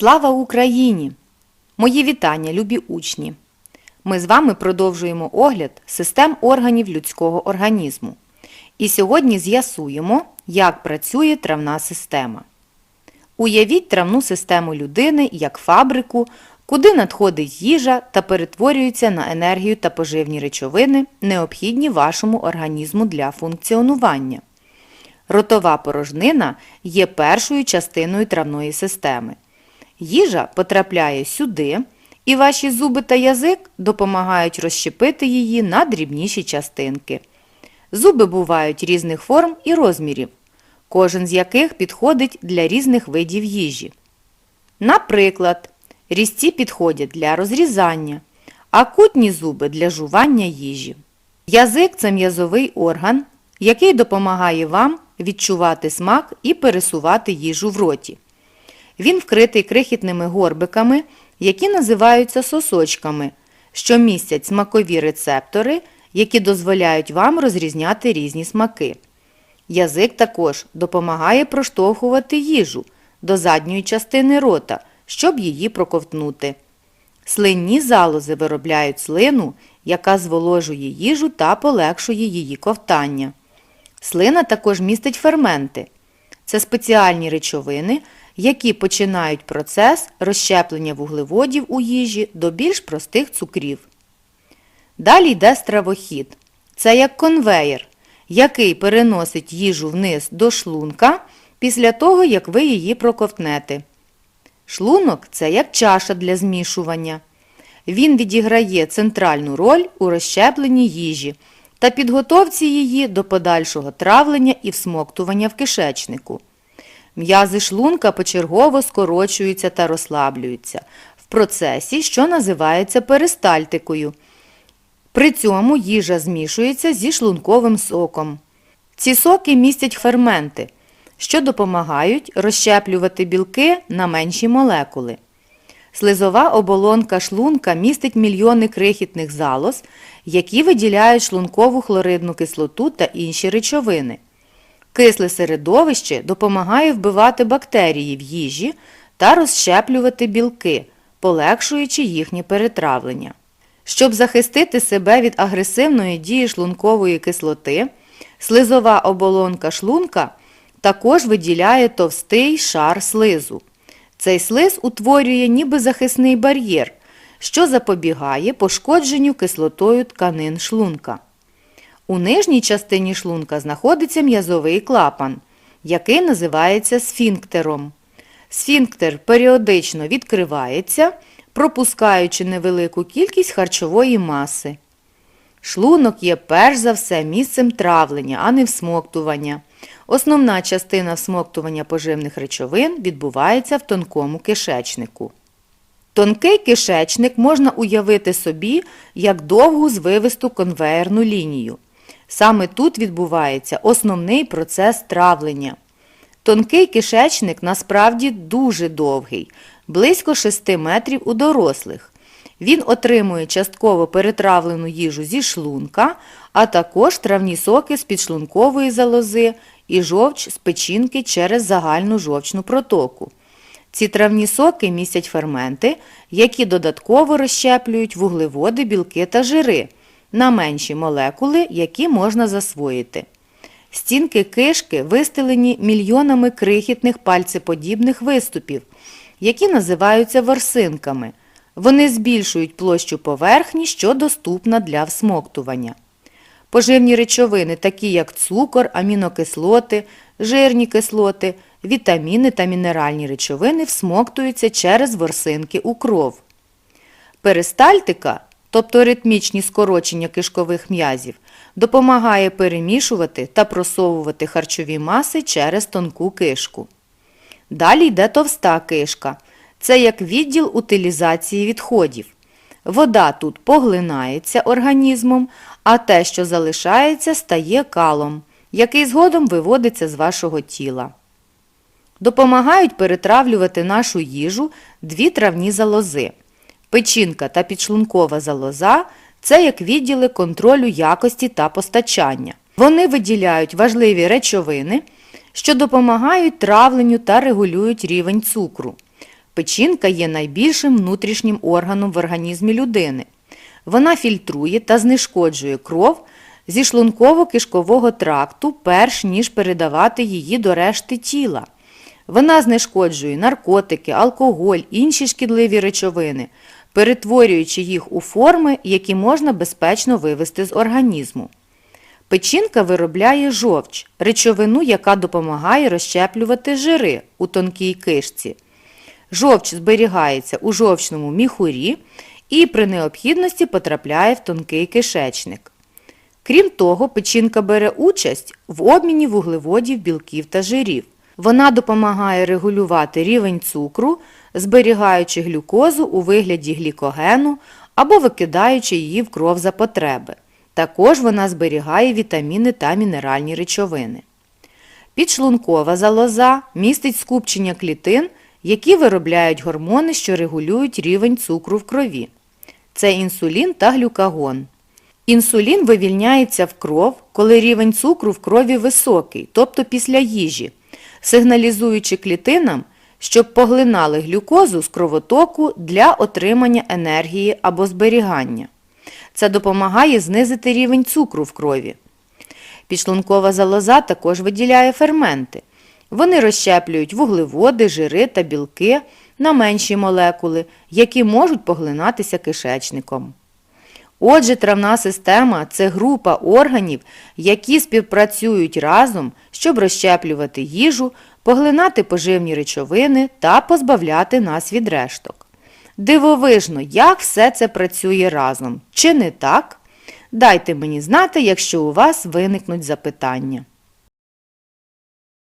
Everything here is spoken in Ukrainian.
Слава Україні! Мої вітання, любі учні! Ми з вами продовжуємо огляд систем органів людського організму. І сьогодні з'ясуємо, як працює травна система. Уявіть травну систему людини як фабрику, куди надходить їжа та перетворюється на енергію та поживні речовини, необхідні вашому організму для функціонування. Ротова порожнина є першою частиною травної системи. Їжа потрапляє сюди, і ваші зуби та язик допомагають розщепити її на дрібніші частинки. Зуби бувають різних форм і розмірів, кожен з яких підходить для різних видів їжі. Наприклад, різці підходять для розрізання, а кутні зуби для жування їжі. Язик це м'язовий орган, який допомагає вам відчувати смак і пересувати їжу в роті. Він вкритий крихітними горбиками, які називаються сосочками, що містять смакові рецептори, які дозволяють вам розрізняти різні смаки. Язик також допомагає проштовхувати їжу до задньої частини рота, щоб її проковтнути. Слинні залози виробляють слину, яка зволожує їжу та полегшує її ковтання. Слина також містить ферменти. Це спеціальні речовини, які починають процес розщеплення вуглеводів у їжі до більш простих цукрів. Далі йде стравохід. Це як конвеєр, який переносить їжу вниз до шлунка після того, як ви її проковтнете. Шлунок це як чаша для змішування. Він відіграє центральну роль у розщепленні їжі та підготовці її до подальшого травлення і всмоктування в кишечнику. М'язи шлунка почергово скорочуються та розслаблюються в процесі, що називається перистальтикою. При цьому їжа змішується зі шлунковим соком. Ці соки містять ферменти, що допомагають розщеплювати білки на менші молекули. Слизова оболонка шлунка містить мільйони крихітних залоз, які виділяють шлункову хлоридну кислоту та інші речовини. Кисле середовище допомагає вбивати бактерії в їжі та розщеплювати білки, полегшуючи їхнє перетравлення. Щоб захистити себе від агресивної дії шлункової кислоти, слизова оболонка шлунка також виділяє товстий шар слизу. Цей слиз утворює ніби захисний бар'єр, що запобігає пошкодженню кислотою тканин шлунка. У нижній частині шлунка знаходиться м'язовий клапан, який називається сфінктером. Сфінктер періодично відкривається, пропускаючи невелику кількість харчової маси. Шлунок є перш за все місцем травлення, а не всмоктування. Основна частина всмоктування поживних речовин відбувається в тонкому кишечнику. Тонкий кишечник можна уявити собі як довгу звивисту конвеєрну лінію. Саме тут відбувається основний процес травлення. Тонкий кишечник насправді дуже довгий, близько 6 метрів у дорослих. Він отримує частково перетравлену їжу зі шлунка, а також травні соки з підшлункової залози і жовч з печінки через загальну жовчну протоку. Ці травні соки містять ферменти, які додатково розщеплюють вуглеводи, білки та жири на менші молекули, які можна засвоїти. Стінки кишки вистелені мільйонами крихітних пальцеподібних виступів, які називаються ворсинками. Вони збільшують площу поверхні, що доступна для всмоктування. Поживні речовини, такі як цукор, амінокислоти, жирні кислоти, вітаміни та мінеральні речовини всмоктуються через ворсинки у кров. Перистальтика, тобто ритмічні скорочення кишкових м'язів, допомагає перемішувати та просовувати харчові маси через тонку кишку. Далі йде товста кишка. Це як відділ утилізації відходів. Вода тут поглинається організмом, а те, що залишається, стає калом, який згодом виводиться з вашого тіла. Допомагають перетравлювати нашу їжу дві травні залози. Печінка та підшлункова залоза це як відділи контролю якості та постачання. Вони виділяють важливі речовини, що допомагають травленню та регулюють рівень цукру. Печінка є найбільшим внутрішнім органом в організмі людини. Вона фільтрує та знешкоджує кров зі шлунково-кишкового тракту, перш ніж передавати її до решти тіла. Вона знешкоджує наркотики, алкоголь, інші шкідливі речовини, перетворюючи їх у форми, які можна безпечно вивести з організму. Печінка виробляє жовч, речовину, яка допомагає розщеплювати жири у тонкій кишці. Жовч зберігається у жовчному міхурі і при необхідності потрапляє в тонкий кишечник. Крім того, печінка бере участь в обміні вуглеводів, білків та жирів. Вона допомагає регулювати рівень цукру, зберігаючи глюкозу у вигляді глікогену або викидаючи її в кров за потреби. Також вона зберігає вітаміни та мінеральні речовини. Підшлункова залоза містить скупчення клітин, які виробляють гормони, що регулюють рівень цукру в крові. Це інсулін та глюкагон. Інсулін вивільняється в кров, коли рівень цукру в крові високий, тобто після їжі, сигналізуючи клітинам, щоб поглинали глюкозу з кровотоку для отримання енергії або зберігання. Це допомагає знизити рівень цукру в крові. Підшлункова залоза також виділяє ферменти. Вони розщеплюють вуглеводи, жири та білки на менші молекули, які можуть поглинатися кишечником. Отже, травна система це група органів, які співпрацюють разом, щоб розщеплювати їжу, поглинати поживні речовини та позбавляти нас від решток. Дивовижно, як все це працює разом. Чи не так? Дайте мені знати, якщо у вас виникнуть запитання.